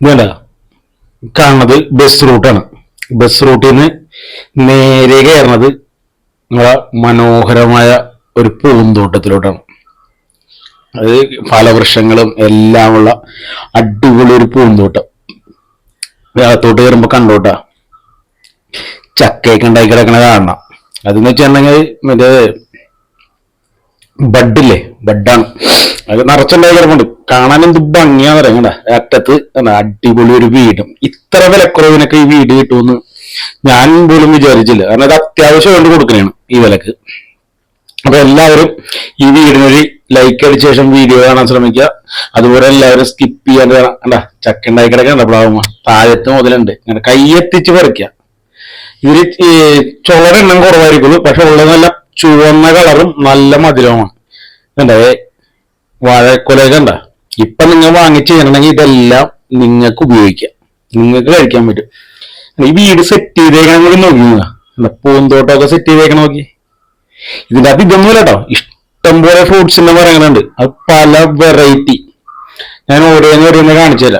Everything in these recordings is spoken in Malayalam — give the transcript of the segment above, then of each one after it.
ഇതല്ല കാണുന്നത് ബസ് റൂട്ടാണ് ബസ് റൂട്ടിൽ നിന്ന് നേരെ കയറുന്നത് നമ്മളെ മനോഹരമായ ഒരു പൂന്തോട്ടത്തിലോട്ടാണ്. അത് ഫലവൃക്ഷങ്ങളും എല്ലാമുള്ള അടിപൊളി ഒരു പൂന്തോട്ടം. അകത്തോട്ട് കയറുമ്പോൾ കണ്ടോട്ടാ. ചക്കയൊക്കെ ഉണ്ടാക്കി കിടക്കണ കാണണം. അതെന്ന് വെച്ചിട്ടുണ്ടെങ്കിൽ മറ്റേ ബഡില്ലേ ബഡാണ്. അത് നിറച്ചുണ്ടായി കിടപ്പുണ്ട്. കാണാൻ എന്ത് ഭംഗിയാന്ന് പറയുന്നത് അറ്റത്ത് അടിപൊളി ഒരു വീടും. ഇത്ര വിലക്കുറവിനൊക്കെ ഈ വീട് കിട്ടുമെന്ന് ഞാൻ പോലും വിചാരിച്ചില്ല. കാരണം അത് അത്യാവശ്യം കൊണ്ട് കൊടുക്കണേണ് ഈ വിലക്ക്. അപ്പൊ എല്ലാവരും ഈ വീടിനൊരു ലൈക്ക് അടിച്ച ശേഷം വീഡിയോ കാണാൻ ശ്രമിക്കുക. അതുപോലെ എല്ലാവരും സ്കിപ്പ് ചെയ്യാണ്ട് കാണാം ചക്കുണ്ടായി കിടക്കണ്ട പ്ലാവുമ്മ താഴത്ത് മുതലുണ്ട്. ഇങ്ങനെ കൈയെത്തിച്ച് പറിക്കുക. ഇതിൽ ചുളരെണ്ണം കുറവായിരിക്കുള്ളൂ. പക്ഷെ ഉള്ളത് നല്ല ചുവന്ന കളറും നല്ല മധുരവുമാണ്. കണ്ടേ? വാഴക്കൊല കണ്ട? ഇപ്പൊ നിങ്ങൾ വാങ്ങിച്ചു ചെയ്യണമെങ്കിൽ ഇതെല്ലാം നിങ്ങൾക്ക് ഉപയോഗിക്കാം. നിങ്ങൾക്ക് കഴിക്കാൻ പറ്റും. ഈ വീട് സെറ്റ് ചെയ്തേക്കണം കൂടി നോക്കി? പൂന്തോട്ടമൊക്കെ സെറ്റ് ചെയ്തേക്കണം നോക്കി. ഇതിന്റെ അത് ഇതൊന്നുമില്ല കേട്ടോ. ഇഷ്ടംപോലെ ഫ്രൂട്ട്സിന്റെ മരങ്ങളുണ്ട് അത് പല വെറൈറ്റി ഞാൻ ഓരോന്ന് ഓരോന്ന് കാണിച്ചില്ല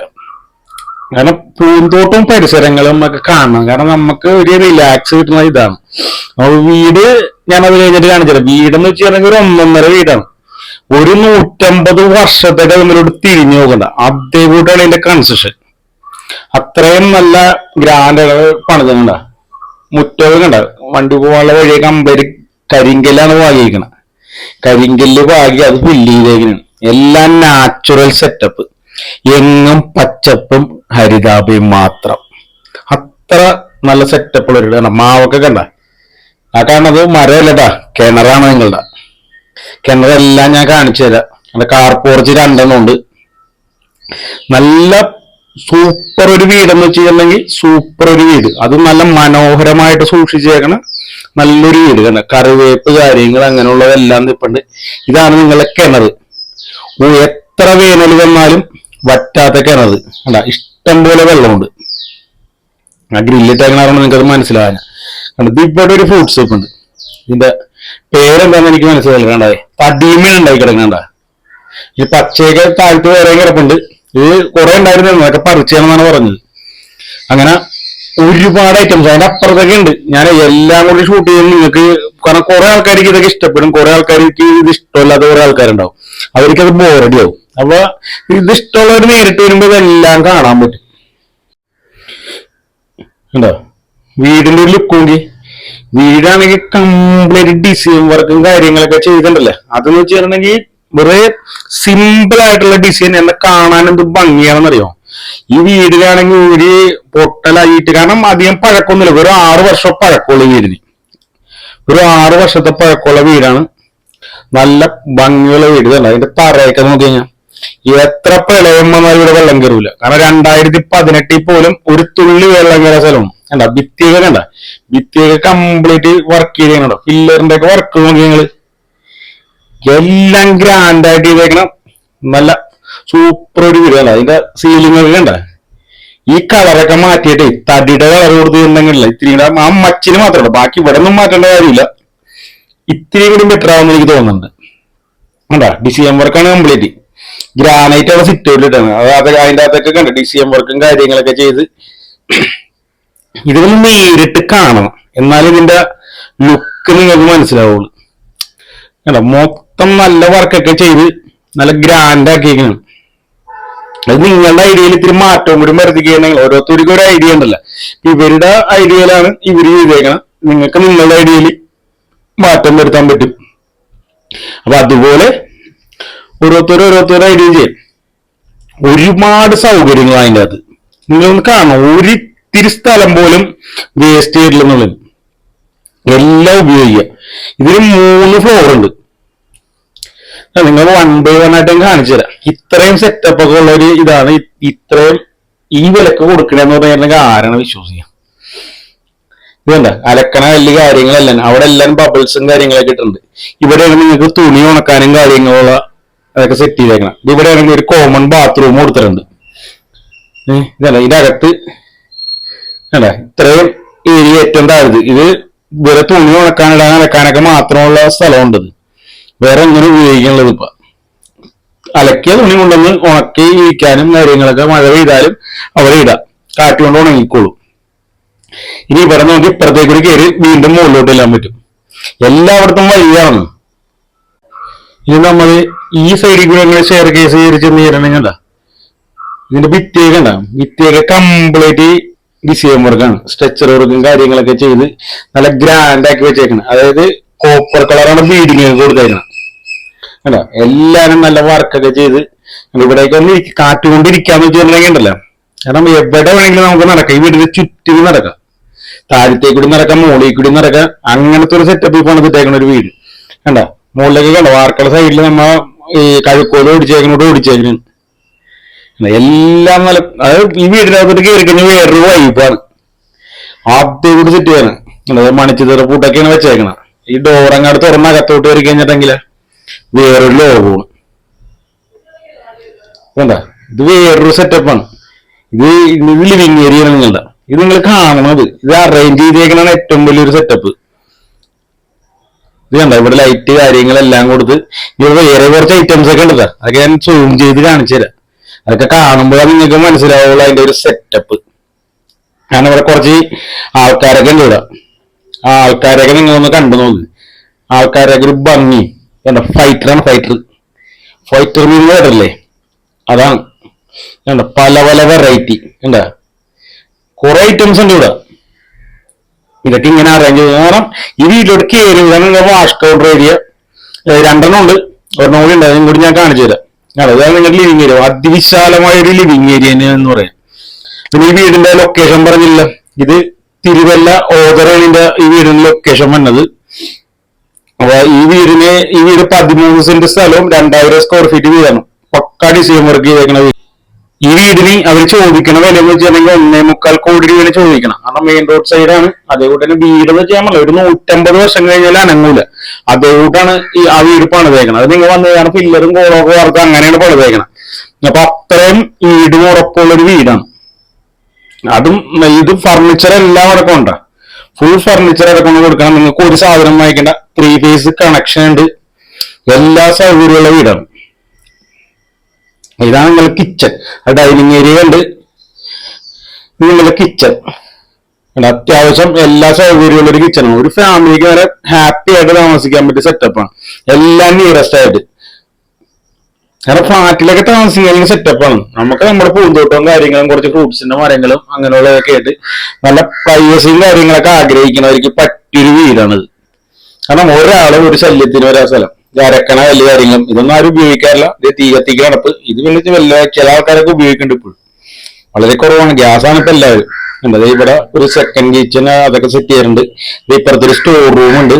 കാരണം പൂന്തോട്ടവും പരിസരങ്ങളും ഒക്കെ കാണണം. കാരണം നമുക്ക് ഒരു റിലാക്സ് കിട്ടുന്ന ഇതാണ്. വീട് ഞാൻ അത് കഴിഞ്ഞിട്ട് കാണിച്ചില്ല വീടെന്ന് വെച്ചിട്ടുണ്ടെങ്കിൽ ഒരു ഒന്നൊന്നര വീടാണ്. ഒരു നൂറ്റമ്പത് വർഷത്തേക്ക് നമ്മളോട് തിരിഞ്ഞു നോക്കണ്ട. അതേകൂട്ടാണ് ഇതിന്റെ കൺസ്ട്രക്ഷൻ അത്രയും നല്ല ഗ്രാൻഡ് പണിതുണ്ട മുറ്റവും കണ്ട വണ്ടി പോകാനുള്ള വഴി കമ്പരി കരിങ്കല്ലാണ് പാകിയിരിക്കണത് കരിങ്കല്ല് പാകി അത് ഫില്ല് ചെയ്തേക്കണം എല്ലാം നാച്ചുറൽ സെറ്റപ്പ് എങ്ങും പച്ചപ്പും ഹരിതാപയും മാത്രം. അത്ര നല്ല സെറ്റപ്പുള്ള ഒരു കണ്ട മാവൊക്കെ കണ്ട. ആ കാണുന്നത് മരമല്ലട്ടാ കിണറാണ് നിങ്ങളുടെ. കിണറെല്ലാം ഞാൻ കാണിച്ചു തരാം. അവിടെ കാർ പോർച്ച് രണ്ടെണ്ണം ഉണ്ട് നല്ല സൂപ്പർ ഒരു വീടെന്ന് വെച്ചിട്ടുണ്ടെങ്കിൽ സൂപ്പർ ഒരു വീട്. അത് നല്ല മനോഹരമായിട്ട് സൂക്ഷിച്ചേക്കണ നല്ലൊരു വീട്. കണ്ട? കറിവേപ്പ് കാര്യങ്ങൾ അങ്ങനെയുള്ളതെല്ലാം നിപ്പുണ്ട്. ഇതാണ് നിങ്ങളെ കിണർ എത്ര വേനൽ വന്നാലും വറ്റാത്ത കിണർ അല്ല ഇഷ്ടം പോലെ വെള്ളമുണ്ട്. ആ ഗ്രില്ലിട്ടേക്കണാറുണ്ട് നിങ്ങൾക്ക് അത് മനസ്സിലാവാനാണ് കണ്ടത് ഇവിടെ ഒരു ഫ്രൂട്ട് സോപ്പ് ഉണ്ട്. ഇതിന്റെ പേരെന്താന്ന് എനിക്ക് മനസ്സിലായില്ല കണ്ടായി തടിമീൻ ഉണ്ടായി കിടക്കണ്ട. ഈ പച്ചയൊക്കെ താഴ്ത്ത് വേറെ കിടപ്പുണ്ട്. ഇത് കുറെ ഉണ്ടായിരുന്നു അതൊക്കെ പറിച്ചാണെന്നാണ് പറഞ്ഞത്. അങ്ങനെ ഒരുപാട് ഐറ്റംസ് അതിന്റെ അപ്പുറത്തൊക്കെ ഉണ്ട്. ഞാൻ എല്ലാം കൂടി ഷൂട്ട് ചെയ്യുന്നത് നിങ്ങൾക്ക് കാരണം കുറെ ആൾക്കാർക്ക് ഇതൊക്കെ ഇഷ്ടപ്പെടും. കുറെ ആൾക്കാർക്ക് ഇത് ഇഷ്ടമല്ലാത്ത കുറെ ആൾക്കാരുണ്ടാവും. അവർക്ക് അത് ബോറടിയാവും അപ്പൊ ഇത് ഇഷ്ടമുള്ളവർ നേരിട്ട് വരുമ്പോൾ ഇതെല്ലാം കാണാൻ പറ്റും. ഉണ്ടോ വീടിന്റെ ഒരു ലുക്ക് വീടാണെങ്കിൽ കംപ്ലീറ്റ് ഡിസൈൻ വർക്കും കാര്യങ്ങളൊക്കെ ചെയ്തിട്ടുണ്ടല്ലേ? അതെന്ന് വെച്ചിട്ടുണ്ടെങ്കിൽ വെറുതെ സിമ്പിൾ ആയിട്ടുള്ള ഡിസൈൻ എന്നെ കാണാൻ എന്ത് ഭംഗിയാണെന്നറിയോ? ഈ വീടിലാണെങ്കിൽ ഒരു പൊട്ടലായിട്ട് കാരണം അധികം പഴക്കമൊന്നുമില്ല. വെറും ആറു വർഷം പഴക്കമുള്ള വീടിന്. ഒരു ആറു വർഷത്തെ പഴക്കമുള്ള വീടാണ്. നല്ല ഭംഗിയുള്ള വീട് തന്നെ. അതിന്റെ തറയൊക്കെ നോക്കി കഴിഞ്ഞാൽ എത്ര പ്രളയം വന്നാലും ഇവിടെ വെള്ളം കയറൂല. കാരണം രണ്ടായിരത്തി പതിനെട്ടിൽ പോലും ഒരു തുള്ളി വെള്ളം കയറിയ സ്ഥലം കണ്ട? ഭിത്തിയൊക്കെ കണ്ട? ഭിത്തിയൊക്കെ കംപ്ലീറ്റ് വർക്ക് ചെയ്തോ പില്ലറിന്റെ ഒക്കെ വർക്ക് നോക്കി നിങ്ങൾ. എല്ലാം ഗ്രാൻഡ് ആയിട്ട് ചെയ്തേക്കണം നല്ല സൂപ്പർ ഒരു വീട് കണ്ട? അതിന്റെ സീലിംഗ് ഒക്കെ കണ്ട? ഈ കളറൊക്കെ മാറ്റിയിട്ട് തടിയുടെ കളർ കൊടുത്ത് കൊടുത്തിട്ടുണ്ടെങ്കിലല്ല ഇത്തിരി കൂടെ ആ മച്ചിന് മാത്രമല്ല ബാക്കി ഇവിടെ ഒന്നും മാറ്റേണ്ട കാര്യമില്ല. ഇത്തിരി കൂടി ബെറ്റർ ആവുമെന്ന് എനിക്ക് തോന്നുന്നുണ്ട്. കണ്ടാ? ഡിസിഎം വർക്കാണ് കംപ്ലീറ്റ് ഗ്രാനൈറ്റ് ആണ് സിറ്റ് ഇട്ടാണ് അത് അത് അതിന്റെ അകത്തൊക്കെ കണ്ട? ഡിസിഎം വർക്കും കാര്യങ്ങളൊക്കെ ചെയ്ത് ഇതൊന്ന് നേരിട്ട് കാണണം. എന്നാലും ഇതിന്റെ ലുക്ക് നിങ്ങൾക്ക് മനസ്സിലാവുള്ളൂ. കണ്ടോ? മൊത്തം നല്ല വർക്കൊക്കെ ചെയ്ത് നല്ല ഗ്രാൻഡ് ആക്കിയിരിക്കണം അത് നിങ്ങളുടെ ഐഡിയയിൽ ഇത്തിരി മാറ്റവും കൂടി വരുത്തിക്കുകയാണെങ്കിൽ ഓരോരുത്തർക്കും ഒരു ഐഡിയ ഉണ്ടല്ലോ. ഇവരുടെ ഐഡിയയിലാണ് ഇവർ ചെയ്തേക്കണം. നിങ്ങൾക്ക് നിങ്ങളുടെ ഐഡിയയിൽ മാറ്റം വരുത്താൻ പറ്റും. അപ്പൊ അതുപോലെ ഓരോരുത്തരും ഓരോരുത്തരും ഐഡിയ ചെയ്യും. ഒരുപാട് സൗകര്യങ്ങൾ അതിന്റെ അത് നിങ്ങളൊന്ന് കാണണം. ഒരു ഇത്തിരി സ്ഥലം പോലും വേസ്റ്റ് ചെയ്തില്ലെന്നുള്ളത് എല്ലാം ഉപയോഗിക്കുക. ഇതിന് മൂന്ന് ഫ്ലോർ ഉണ്ട്. നിങ്ങൾ വൺ ബൈ വൺ ആയിട്ട് ഞാൻ കാണിച്ചു തരാം. ഇത്രയും സെറ്റപ്പ് ഒക്കെ ഉള്ള ഒരു ഇതാണ്. ഇത്രയും ഈ വിലക്ക് കൊടുക്കണെന്ന് പറഞ്ഞിട്ടുണ്ടെങ്കിൽ ആരാണ് വിശ്വസിക്കുക ഇതുണ്ട അലക്കണ വലിയ കാര്യങ്ങളല്ല. അവിടെ എല്ലാം ബബിൾസും കാര്യങ്ങളൊക്കെ ഇട്ടുണ്ട് ഇവിടെയാണ് നിങ്ങൾക്ക് തുണി ഉണക്കാനും കാര്യങ്ങളുള്ള അതൊക്കെ സെറ്റ് ചെയ്തേക്കണം. ഇവിടെയാണെങ്കിൽ ഒരു കോമൺ ബാത്റൂം കൊടുത്തിട്ടുണ്ട്. ഇതല്ല? ഇതിന്റെ അകത്ത് അല്ല? ഇത്രയും ഏരിയ ഏറ്റവും ഇത് വേറെ തുണി ഉണക്കാനിടാൻ അലക്കാനൊക്കെ മാത്രമുള്ള സ്ഥലമുണ്ട് വേറെ ഒന്നിനും ഉപയോഗിക്കാനുള്ളത് ഇപ്പൊ അലക്കിയ തുണി കൊണ്ടൊന്ന് ഉണക്കി ഇരിക്കാനും കാര്യങ്ങളൊക്കെ മഴ പെയ്താലും അവിടെ ഇടാം. കാറ്റുകൊണ്ട് ഉണങ്ങിക്കോളും. ഇനി ഇവിടെ നോക്കി ഇപ്പുറത്തേക്ക് കയറി വീണ്ടും മുകളിലോട്ട് എല്ലാം പറ്റും. എല്ലായിടത്തും വഴിയാണ് ഇനി നമ്മൾ ഈ സൈഡിൽ കൂടെ അങ്ങനെ ഷെയർ കേസ് കയറി ചെന്ന് കയറണമെങ്കിൽ ഇതിന്റെ ഭിത്തിയൊക്കെ ഉണ്ടാകും ഭിത്തിയൊക്കെ കംപ്ലീറ്റ് ഡിസൈൻ വർക്കാണ്. സ്ട്രെച്ചർ വർക്കും കാര്യങ്ങളൊക്കെ ചെയ്ത് നല്ല ഗ്രാൻഡ് ആക്കി വെച്ചേക്കണം. അതായത് കോപ്പർ കളറാണ് ബീഡിങ് കൊടുത്തേക്കണം. കേട്ടോ എല്ലാവരും നല്ല വർക്കൊക്കെ ചെയ്ത് ഇവിടേക്ക് ഒന്ന് കാറ്റുകൊണ്ടിരിക്കാന്ന് വെച്ചിട്ടുണ്ടെങ്കിൽ കാരണം എവിടെ വേണമെങ്കിലും നമുക്ക് നടക്കാം. ഈ വീടിന്റെ ചുറ്റിനും നടക്കാം. താഴത്തേക്ക് കൂടി നടക്കാം മുകളിൽ കൂടി നടക്കാം. അങ്ങനത്തെ ഒരു സെറ്റപ്പ് പോണത് ഇട്ടേക്കണ ഒരു വീട്. കണ്ടോ? മുകളിലേക്ക് കണ്ടോ? വാർക്കള സൈഡിൽ നമ്മ ഈ കഴുക്കോൽ ഓടിച്ചേക്കണോട് ഓടിച്ചേക്കണ. എല്ലാം നല്ല അത് ഈ വീടിനകത്തോട്ട് കയറി കഴിഞ്ഞാൽ വേറൊരു വൈബാണ് ആദ്യം കൂടി സെറ്റ് ചെയ്യണം അതായത് മണിച്ചിതറ പൂട്ടൊക്കെയാണ് വെച്ചേക്കണം ഈ ഡോർ അങ്ങോട്ട് തുറന്ന അകത്തോട്ട് കയറി കഴിഞ്ഞിട്ടെങ്കിൽ വേറൊരു ലോകമാണ് വേണ്ട ഇത് വേറൊരു സെറ്റപ്പാണ് ഇത് ഇത് ലിവിങ് ഏരിയ നിങ്ങളുടെ. ഇത് നിങ്ങൾ കാണണത്. ഇത് അറേഞ്ച് ചെയ്തേക്കണാണ് ഏറ്റവും വലിയൊരു സെറ്റപ്പ് ഇത് കണ്ട? ഇവിടെ ലൈറ്റ് കാര്യങ്ങളെല്ലാം കൊടുത്ത് ഇവിടെ വേറെ കുറച്ച് ഐറ്റംസ് ഒക്കെ ഉണ്ട് അതൊക്കെ ഞാൻ സൂം ചെയ്ത് കാണിച്ചു തരാം. അതൊക്കെ കാണുമ്പോൾ നിങ്ങൾക്ക് മനസ്സിലാവുള്ളൂ അതിന്റെ ഒരു സെറ്റപ്പ് കാരണം ഇവിടെ കുറച്ച് ആൾക്കാരൊക്കെ ഉണ്ട് ഇവിടെ. ആ ആൾക്കാരൊക്കെ നിങ്ങളൊന്ന് കണ്ടു നോക്ക്. ആൾക്കാരൊക്കെ ഒരു ഭംഗി. കണ്ട? ഫൈറ്ററാണ് ഫൈറ്റർ ഫൈറ്റർ മീൻ വേറല്ലേ അതാണ്. കണ്ട? പല പല വെറൈറ്റി കണ്ട? കുറെ ഐറ്റംസ് ഉണ്ട് ഇവിടെ. ഇതൊക്കെ ഇങ്ങനെ അറേഞ്ച് ചെയ്ത് കാരണം ഈ വീട്ടിലോട്ട് കയറി വാഷ് കൗണ്ടർ ഏരിയ രണ്ടെണ്ണം ഉണ്ട്. ഒരെണ്ണം കൂടി ഉണ്ട്. അതും കൂടി ഞാൻ കാണിച്ചു തരാം. അതെ അതാണ് നിങ്ങളുടെ ലിവിങ് ഏരിയ അതിവിശാലമായ ഒരു ലിവിങ് ഏരിയ എന്ന് പറയാം. പിന്നെ ഈ വീടിന്റെ ലൊക്കേഷൻ പറഞ്ഞില്ല? ഇത് തിരുവല്ല ഇതിന്റെ ഈ വീടിന്റെ ലൊക്കേഷൻ വന്നത്. അപ്പൊ ഈ വീടിന് ഈ വീട് പതിമൂന്ന് സെന്റ് സ്ഥലവും രണ്ടായിരം സ്ക്വയർ ഫീറ്റ് വീടാണ്. പക്കാ ഡിസൈൻ വർക്ക് ചെയ്തേക്കണ ഈ വീടിന് അവർ ചോദിക്കണ വില എന്ന് വെച്ചിട്ടുണ്ടെങ്കിൽ ഒന്നേ മുക്കാൽ കോടി രൂപയാണ് ചോദിക്കണം. കാരണം മെയിൻ റോഡ് സൈഡാണ് അതേകൂടെ തന്നെ വീട് എന്ന് വെച്ചാൽ ഒരു നൂറ്റമ്പത് വർഷം കഴിഞ്ഞാൽ അനങ്ങൂല. അതേകൂട്ടാണ് ഈ ആ വീട് പണിതേക്കണം അത് നിങ്ങൾ വന്നു കാരണം പില്ലറും കോളൊക്കെ വാർത്ത അങ്ങനെയാണ് പണിതേക്കണം അപ്പൊ അത്രയും വീടിന് ഉറപ്പുള്ള ഒരു വീടാണ്. അതും ഇത് ഫർണിച്ചർ എല്ലാം അടക്കം ഉണ്ട്? ഫുൾ ഫർണിച്ചർ അടക്കം കൊടുക്കണം. നിങ്ങൾക്ക് ഒരു സാധനം വാങ്ങിക്കേണ്ട ത്രീ ഫേസ് കണക്ഷൻ ഉണ്ട്. എല്ലാ സൗകര്യമുള്ള വീടാണ്. ഇതാണ് നിങ്ങളുടെ കിച്ചൺ ഡൈനിങ് ഏരിയ ഉണ്ട് നിങ്ങളുടെ കിച്ചൺ അത്യാവശ്യം എല്ലാ സൗകര്യമുള്ള ഒരു കിച്ചണാണ് ഒരു ഫാമിലിക്ക് വരെ ഹാപ്പി ആയിട്ട് താമസിക്കാൻ പറ്റിയ സെറ്റപ്പാണ് എല്ലാം നിയറസ്റ്റ് ആയിട്ട്. കാരണം ഫ്ലാറ്റിലൊക്കെ താമസിക്കുന്ന സെറ്റപ്പാണ് നമുക്ക് നമ്മുടെ പൂന്തോട്ടവും കാര്യങ്ങളും കുറച്ച് ഫ്രൂട്ട്സിന്റെ മരങ്ങളും അങ്ങനെയുള്ളതൊക്കെ ആയിട്ട് നല്ല പ്രൈവസിയും കാര്യങ്ങളൊക്കെ ആഗ്രഹിക്കുന്നവർക്ക് പറ്റിയൊരു വീടാണിത്. കാരണം ഒരാളും ഒരു ശല്യത്തിന് വരാ സ്ഥലം. അരക്കണ വലിയ കാര്യങ്ങളും ഇതൊന്നും ആരും ഉപയോഗിക്കാറില്ല. ഇത് തീ കത്തിക്ക് നടപ്പ് ഇത് വിളിച്ച് വല്ല ചില ആൾക്കാരൊക്കെ ഉപയോഗിക്കുന്നുണ്ട് ഇപ്പോഴും. വളരെ കുറവാണ്. ഗ്യാസാണ് ഇപ്പൊ എല്ലാവരും. എന്താ ഇവിടെ ഒരു സെക്കൻഡ് കിച്ചൺ അതൊക്കെ സെറ്റ് ചെയ്യാറുണ്ട് ഇത് ഇപ്പുറത്തൊരു സ്റ്റോർ റൂം ഉണ്ട്.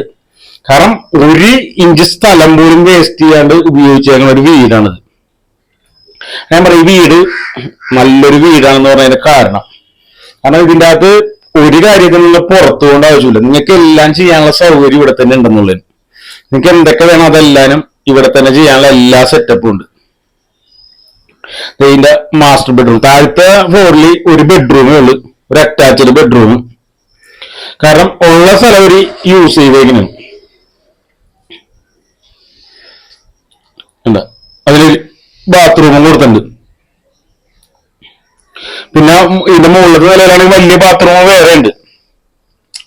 കാരണം ഒരു ഇഞ്ച് സ്ഥലം പോലും വേസ്റ്റ് ചെയ്യാണ്ട് ഉപയോഗിച്ചേക്കുന്ന ഒരു വീടാണിത്. ഞാൻ പറയും ഈ വീട് നല്ലൊരു വീടാണെന്ന് പറയുന്നതിന് കാരണം. കാരണം ഇതിന്റെ അകത്ത് ഒരു കാര്യത്തിൽ നിന്ന് പുറത്തു കൊണ്ട് ആവശ്യമില്ല. നിങ്ങൾക്ക് എല്ലാം ചെയ്യാനുള്ള സൗകര്യം ഇവിടെ തന്നെ ഉണ്ടെന്നുള്ളത് നിങ്ങൾക്ക് എന്തൊക്കെ വേണം അതെല്ലാനും ഇവിടെ തന്നെ ചെയ്യാനുള്ള എല്ലാ സെറ്റപ്പും ഉണ്ട്. ഇതിന്റെ മാസ്റ്റർ ബെഡ്റൂം താഴത്തെ ഫ്ലോറിൽ ഒരു ബെഡ്റൂമേ ഉള്ളൂ. ഒരു അറ്റാച്ച്ഡ് ബെഡ്റൂം കാരണം ഉള്ള സ്ഥലം ഒരു യൂസ് ചെയ്തേക്കുന്നു. അതിലൊരു ബാത്റൂമും കൊടുത്തിട്ടുണ്ട്. പിന്നെ ഇതിന്റെ മുകളിലത്തെ നിലയിലാണെങ്കിൽ വലിയ ബാത്റൂം വേറെ ഉണ്ട്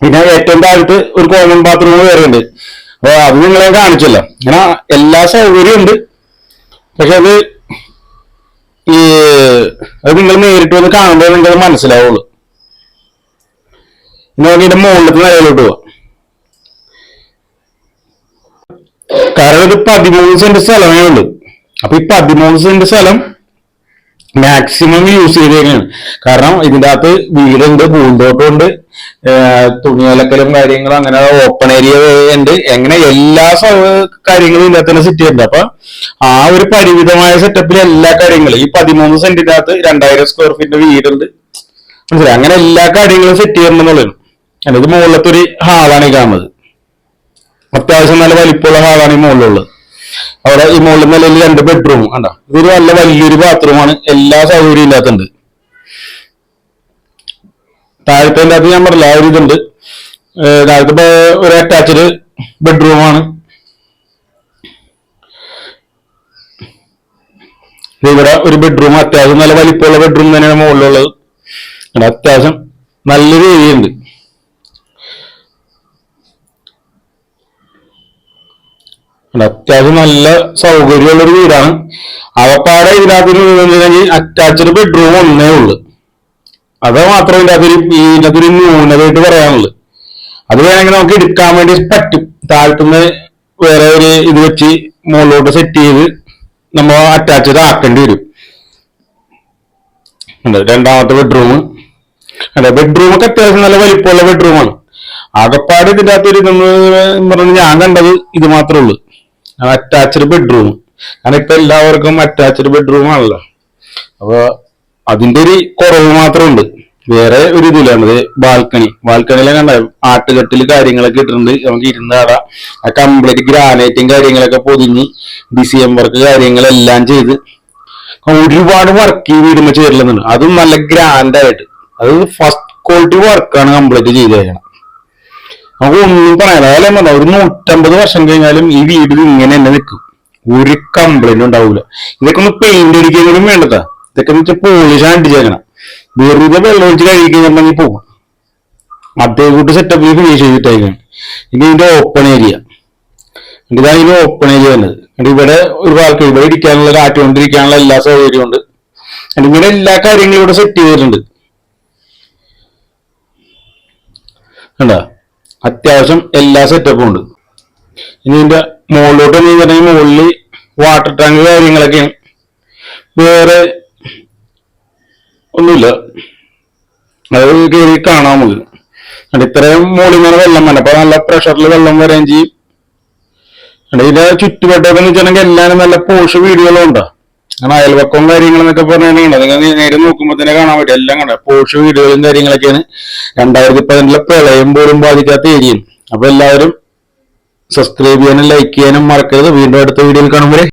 പിന്നെ ഏറ്റവും താഴത്ത് ഒരു കോമൺ ബാത്റൂം വേറെ ഉണ്ട് അപ്പൊ അത് നിങ്ങളെ കാണിച്ചല്ലോ. ഇങ്ങനെ എല്ലാ സൗകര്യവും ഉണ്ട്. പക്ഷെ അത് ഈ അത് നിങ്ങൾ നേരിട്ട് വന്ന് കാണുമ്പോൾ നിങ്ങൾക്ക് മനസ്സിലാവുള്ളൂ. ഇന്ന് ഇതിന്റെ മുകളിലത്തെ നിലയിലോട്ട് പോവാം. കാരണം ഇത് പതിമൂന്ന് സെന്റ് സ്ഥലമേ ഉള്ളൂ. അപ്പൊ ഈ പതിമൂന്ന് സെന്റ് സ്ഥലം മാക്സിമം യൂസ് ചെയ്തേക്കാണ്. കാരണം ഇതിന്റെ അകത്ത് വീടുണ്ട് പൂന്തോട്ടമുണ്ട് തുണി തുണിയലക്കലും കാര്യങ്ങളും അങ്ങനെ ഓപ്പൺ ഏരിയ ഉണ്ട്. എങ്ങനെ എല്ലാ കാര്യങ്ങളും തന്നെ സെറ്റ് ചെയ്യുന്നുണ്ട് അപ്പൊ ആ ഒരു പരിമിതമായ സെറ്റപ്പിൽ എല്ലാ കാര്യങ്ങളും ഈ പതിമൂന്ന് സെന്റിന്റെ അകത്ത് രണ്ടായിരം സ്ക്വയർ ഫീറ്റിന്റെ വീടുണ്ട്. മനസ്സിലായി? അങ്ങനെ എല്ലാ കാര്യങ്ങളും സെറ്റ് ചെയ്യണമെന്നുള്ളത് ഇത് മുകളിലത്തെ ഒരു ഹാളാണ് ഈ കാണുന്നത്. അത്യാവശ്യം നല്ല വലിപ്പമുള്ള ഹാളാണ് ഈ മുകളിലുള്ളത്. അവിടെ ഈ മുകളിൽ നിലയിൽ രണ്ട് ബെഡ്റൂം കണ്ട? ഇതൊരു നല്ല വലിയൊരു ബാത്റൂമാണ് എല്ലാ സൗകര്യവും ഇല്ലാത്തുണ്ട് താഴത്തെ അത് ഞാൻ പറഞ്ഞില്ല ആ ഒരു ഇതുണ്ട്. താഴത്തെ ഒരു അറ്റാച്ച്ഡ് ബെഡ്റൂമാണ് ഇവിടെ ഒരു ബെഡ്റൂം അത്യാവശ്യം നല്ല വലിപ്പമുള്ള ബെഡ്റൂം തന്നെയാണ് മുകളിലുള്ളത് അത്യാവശ്യം നല്ലൊരു ഏരിയ ഉണ്ട് ഇവിടെ അത്യാവശ്യം നല്ല സൗകര്യമുള്ള ഒരു വീടാണ്. അവപ്പാടെ ഇതിനകത്തൊരു അറ്റാച്ച്ഡ് ബെഡ്റൂം ഒന്നേ ഉള്ളു. അത് മാത്രമേ ഇതിനകത്തൊരു ഇതിനകത്തൊരു ന്യൂനതയായിട്ട് പറയാനുള്ളു. അത് വേണമെങ്കിൽ നമുക്ക് എടുക്കാൻ വേണ്ടി പറ്റും. താഴത്തുനിന്ന് വേറെ ഒരു ഇത് വെച്ച് മുകളിലോട്ട് സെറ്റ് ചെയ്ത് നമ്മൾ അറ്റാച്ച്ഡ് ആക്കേണ്ടി വരും. രണ്ടാമത്തെ ബെഡ്റൂം അതെ ബെഡ്റൂം ഒക്കെ അത്യാവശ്യം നല്ല വലിപ്പമുള്ള ബെഡ്റൂമാണ് ആകപ്പാട് ഇതിന്റെ അകത്തൊരു നമ്മൾ പറഞ്ഞ ഞാൻ കണ്ടത് ഇത് മാത്രമേ ഉള്ളൂ. അറ്റാച്ച്ഡ് ബെഡ്റൂം കാരണം ഇപ്പൊ എല്ലാവർക്കും അറ്റാച്ച്ഡ് ബെഡ്റൂം ആണല്ലോ. അപ്പൊ അതിന്റെ ഒരു കുറവ് മാത്രമുണ്ട്. വേറെ ഒരു ഇതിലാണത് ബാൽക്കണി ബാൽക്കണിയിലെ കണ്ട ആട്ടുകെട്ടിൽ കാര്യങ്ങളൊക്കെ ഇട്ടിട്ടുണ്ട്. നമുക്ക് ഇരുന്നാടാം ആ കംപ്ലീറ്റ് ഗ്രാനൈറ്റും കാര്യങ്ങളൊക്കെ പൊതിഞ്ഞ് ഡിസിഎം വർക്ക് കാര്യങ്ങളെല്ലാം ചെയ്ത് ഒരുപാട് വർക്ക് ഈ വീടുമ്പോ ചേരലെന്നുണ്ട്. അതും നല്ല ഗ്രാൻഡായിട്ട് അത് ഫസ്റ്റ് ക്വാളിറ്റി വർക്കാണ് കംപ്ലീറ്റ് ചെയ്ത് നമുക്ക് ഒന്നും പറയാനില്ല. അതായത് പറഞ്ഞ ഒരു നൂറ്റമ്പത് വർഷം കഴിഞ്ഞാലും ഈ വീട് ഇങ്ങനെ തന്നെ നിൽക്കും. ഒരു കംപ്ലൈന്റ് ഉണ്ടാവില്ല ഇതൊക്കെ ഒന്ന് പെയിന്റ് അടിക്കുന്നതും വേണ്ടതാ. ഇതൊക്കെ എന്ന് വെച്ചാൽ പോളിഷ് അടിച്ചേക്കണം വെറുതെ വെള്ളം ഒഴിച്ച് കഴിക്കുന്നുണ്ടെങ്കിൽ പോകും അതേ കൂട്ട് സെറ്റപ്പ് ഫിനിഷ് ചെയ്തിട്ടായിരിക്കും ഇനി ഇതിന്റെ ഓപ്പൺ ഏരിയ ഇതാണ് ഇതിന്റെ ഓപ്പൺ ഏരിയ വന്നത് ഇവിടെ ഒരു ഇവിടെ ഇരിക്കാനുള്ള കാറ്റുകൊണ്ടിരിക്കാനുള്ള എല്ലാ സൗകര്യവും ഉണ്ട്. ഇങ്ങനെ എല്ലാ കാര്യങ്ങളും ഇവിടെ സെറ്റ് ചെയ്തിട്ടുണ്ട്. കണ്ടോ? അത്യാവശ്യം എല്ലാ സെറ്റപ്പും ഉണ്ട്. ഇനി ഇതിന്റെ മുകളിലോട്ട് നീങ്ങണമെങ്കിൽ മുകളിൽ വാട്ടർ ടാങ്ക് കാര്യങ്ങളൊക്കെയാണ് വേറെ ഒന്നുമില്ല. അത് കയറി കാണാം നമുക്ക്. അത് ഇത്രയും മുകളിൽ നിന്ന് വെള്ളം വേണം. അപ്പൊ നല്ല പ്രഷറിൽ വെള്ളം വരാൻ ചെയ്യും. ഇതിന്റെ ചുറ്റുവട്ടമൊക്കെ എന്ന് വെച്ചിട്ടുണ്ടെങ്കിൽ എല്ലാവരും നല്ല പോഷ് വീടുകളും ഉണ്ടോ കാരണം അയൽവക്കവും കാര്യങ്ങളെന്നൊക്കെ പറഞ്ഞിട്ടുണ്ടെങ്കിൽ നിങ്ങൾ നേരെ നോക്കുമ്പോൾ തന്നെ കാണാൻ പറ്റും. എല്ലാം കണ്ട പോഷ് വീടുകളും കാര്യങ്ങളൊക്കെയാണ്. രണ്ടായിരത്തി പതിനെട്ടിലെ പ്രളയം പോലും ബാധിക്കാത്ത ഏരിയയും. അപ്പൊ എല്ലാവരും സബ്സ്ക്രൈബ് ചെയ്യാനും ലൈക്ക് ചെയ്യാനും മറക്കരുത്. വീണ്ടും അടുത്ത വീഡിയോയിൽ കാണുമ്പോൾ